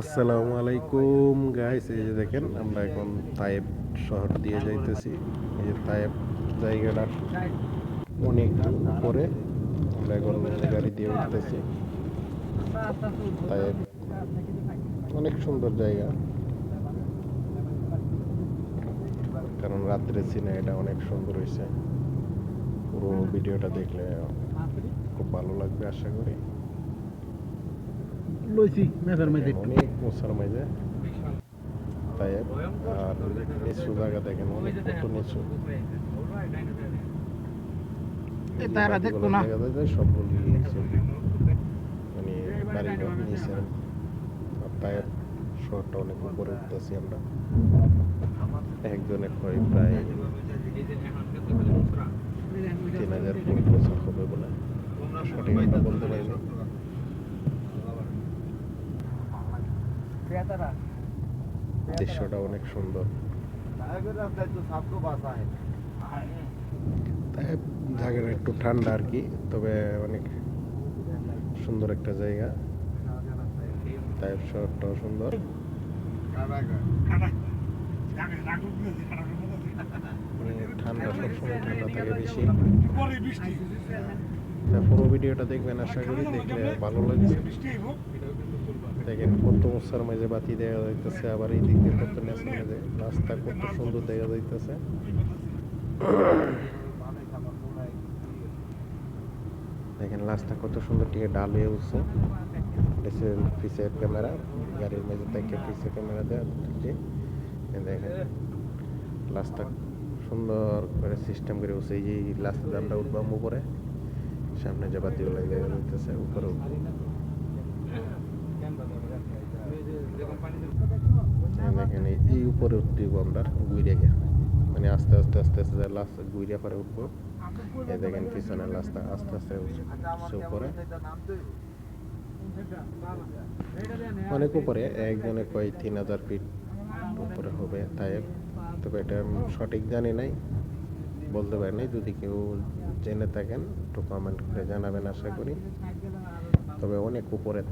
আসসালামু আলাইকুম গাইস এই যে দেখেন, আমরা এখন তায়েব শহর দিয়ে যাইতেছি। এই যে তায়েব জায়গাটা অনেক উপরে আমরা এখন গাড়ি দিয়ে উঠতেছি। তায়েব অনেক সুন্দর জায়গা। কারণ রাত্রে সিনেমাটা অনেক সুন্দর হয়েছে পুরো ভিডিওটা দেখলে খুব ভালো লাগবে, আশা করি। লইছি মেঘের মাঝে। অনেক মোসার মাঝে। তাই আর নিচু জায়গা দেখেন অনেক কত নিচু। তারা দেখতো না। সবগুলো নিচু মানে বাড়িঘর নিচে আর তাই শহরটা অনেক উপরে উঠতেছি আমরা। একজনের কয় প্রায় তিন হাজার বছর হবে বলে। সঠিক বলতে পারিনি। দৃশ্যটা অনেক সুন্দর। তাই জায়গাটা একটু ঠান্ডা আর কি, তবে অনেক সুন্দর একটা জায়গা। তাই শহরটাও সুন্দর। মানে ঠান্ডা সবসময় ঠান্ডা থাকে বেশি। পুরো ভিডিওটা দেখবেন, আশা করি দেখলে ভালো লাগছে দেখেন কত মশার মাঝে বাতি দেখা যাইতেছে, আবার এই দিক দিয়ে কত নেশার রাস্তা কত সুন্দর দেখা যাইতেছে। দেখেন, রাস্তা কত সুন্দর টিকে ডাল হয়ে উঠছে। পিসের ক্যামেরা, গাড়ির মেঝে থেকে পিসের ক্যামেরা দেওয়া দেখেন, রাস্তা সুন্দর করে সিস্টেম করে উঠছে। এই যে রাস্তা আমরা উঠবাম উপরে। সামনে যে বাতিগুলো লাগে যাইতেছে, উপরে উঠবো এই দেখেন এই- এই উপরে উঠতে আমরা, গুইরে গিয়া। মানে আস্তে আস্তে আস্তে আস্তে লাস্ট গুইরে পরে উঠবো। এই দেখেন পিছনে রাস্তা আস্তে আস্তে উঠছে উপরে। অনেক উপরে, একজনে কয় তিন হাজার ফিট উপরে হবে তাই। তবে এটা সঠিক জানি নাই, বলতে পারি নাই। যদি কেউ জেনে থাকেন, একটু কমেন্ট করে জানাবেন আশা করি। তবে অনেক উপরে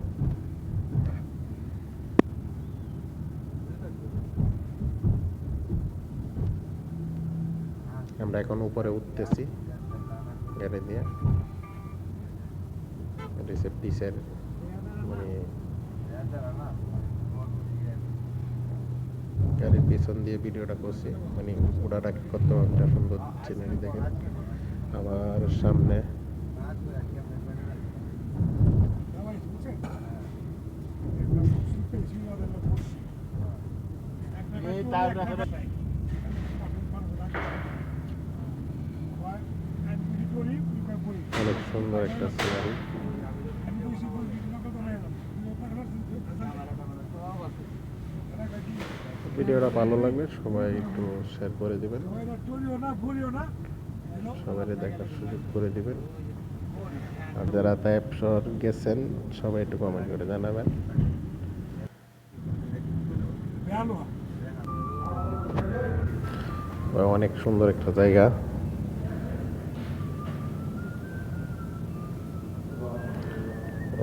আমরা এখন উপরে উঠতেছি। গাড়ি দিয়ে। পিসের মানে গাড়ির পিছন দিয়ে ভিডিওটা করছি। মানে ওটাটা কত একটা সুন্দর সিনারি দেখেন। আবার সামনে তার রাখে অনেক সুন্দর একটা সিনারি। ভিডিওটা ভালো লাগলে সবাই একটু শেয়ার করে দিবেন। সবাই দেখার সুযোগ করে দিবেন। আর যারা তাইপ গেছেন, সবাই একটু কমেন্ট করে জানাবেন। অনেক সুন্দর একটা জায়গা।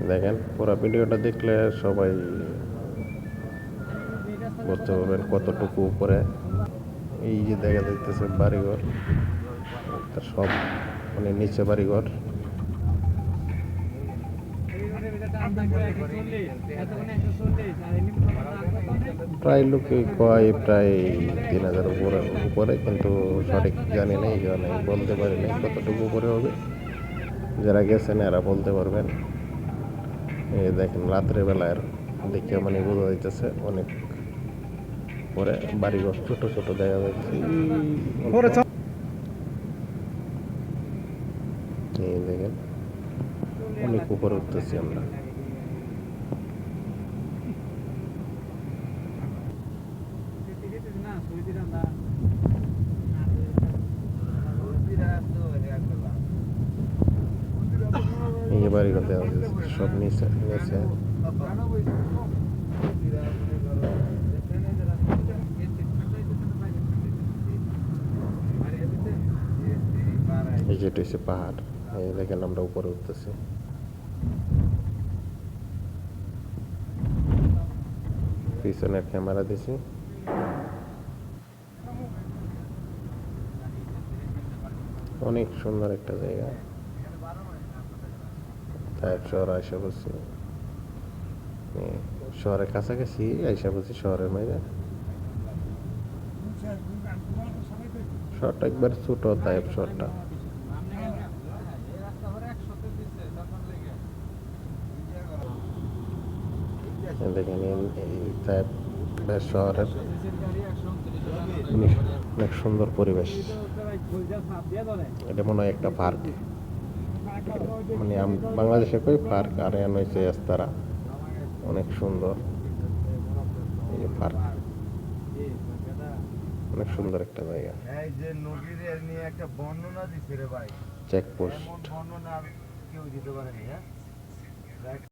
দেখেন, পুরো ভিডিওটা দেখলে সবাই বুঝতে পারবেন কতটুকু উপরে। এই যে দেখা যাইতেছে বাড়িঘর সব মানে নিচে বাড়িঘর। প্রায় লোকে কয় প্রায় তিন হাজার উপরে উপরে, কিন্তু সঠিক জানি না, এই বলতে পারি না কতটুকু উপরে হবে। যারা গেছেন, এরা বলতে পারবেন। এই দেখেন রাত্রে বেলার দেখে মানে বোঝা যাইতেছে অনেক পরে বাড়িঘর ছোট ছোট দেখা যাচ্ছে। এই দেখেন অনেক উপরে উঠতেছি আমরা এই যে বাড়িঘর যাচ্ছে সব নিচে নিচে এই যেটা হচ্ছে পাহাড়, এই দেখেন আমরা উপরে উঠতেছি। পিছনের ক্যামেরা দিছি। অনেক সুন্দর একটা জায়গা। তাই শহর আইসা বলছি শহরের কাছাকাছি আইসা বলছি শহরের মাঝে শহরটা একবার ছোট, তাই শহরটা। দেখেন শহরের অনেক সুন্দর পরিবেশ। এটা মনে হয় একটা পার্ক। মানে আম- বাংলাদেশে কই পার্ক? আর এন হয়েছে এস্তারা। অনেক সুন্দর। এই যে পার্ক। অনেক সুন্দর একটা জায়গা। এই যে নদীর এর নিয়ে একটা বর্ণনা দিছে রে ভাই। চেকপোস্ট এমন বর্ণনা কেউ দিতে পারেনি হ্যাঁ?